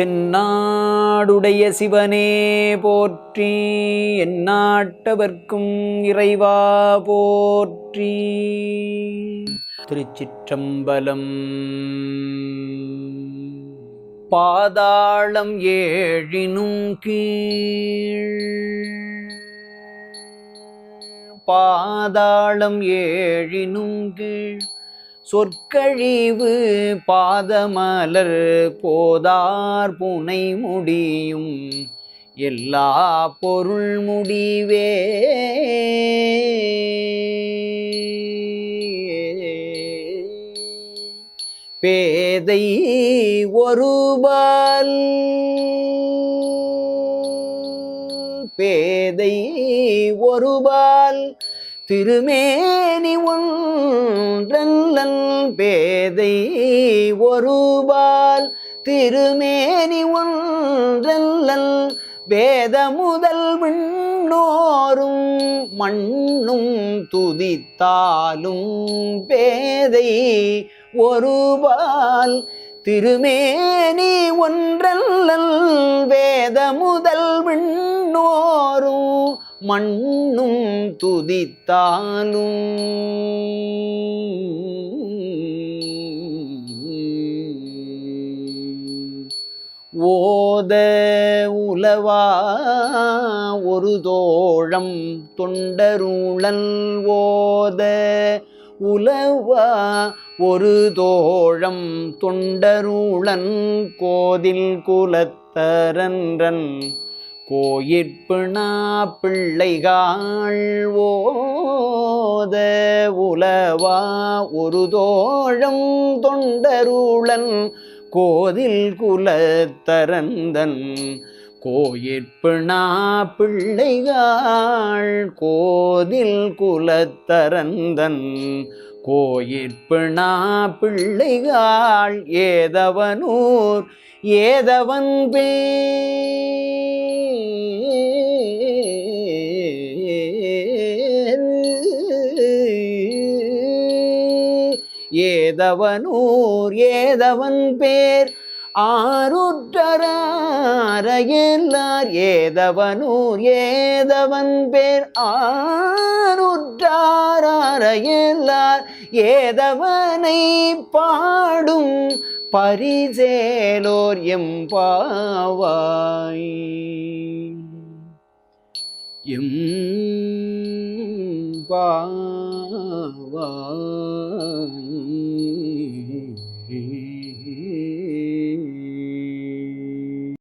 தென்னாடுடைய சிவனே போற்றி எந்நாட்டவர்க்கும் இறைவா போற்றி. திருச்சிற்றம்பலம் பாதாளம் ஏழினும் கீழ். பாதாளம் ஏழினும் கீழ். சொற்கழிவு பாதமலர் போதார் புனை முடியும். எல்லா பொருள் முடிவே. பேதை ஒருபால். பேதை ஒருபால். திருமேனி ஒன்றன் பேதை ஒருபால். திருமேனி ஒன்றன் வேத முதல் விண்ணோரும் மண்ணும் துதித்தாலும் பேதை ஒருபால். திருமேனி ஒன்றல்லல் வேத முதல் விண்ணோரும் மண்ணும் துதித்தாலும். ஓத உலவா ஒரு தோழம் தொண்டருளல் ஓத உலவா ஒரு தோழம் தொண்டருளன் கோதில் குலத்தரன்றன் கோயிற்பிணா பிள்ளைகாள் ஓத உலவா ஒரு தோழம் தொண்டருளன் கோதில் குலத்தரந்தன். கோயிற்பிணா பிள்ளைகாள் கோதில் குலத்தரந்தன். கோயிற்பிணா பிள்ளைகாள் ஏதவனூர் ஏதவன் பே ஏதவனூர் ஏதவன் பேர். ஆருற்றராரையெல்லார் ஏதவனூர் ஏதவன் பேர். ஆருற்றாரையெல்லார் ஏதவனை பாடும் பரிசேலோர் எம்பாவாய் எம் qua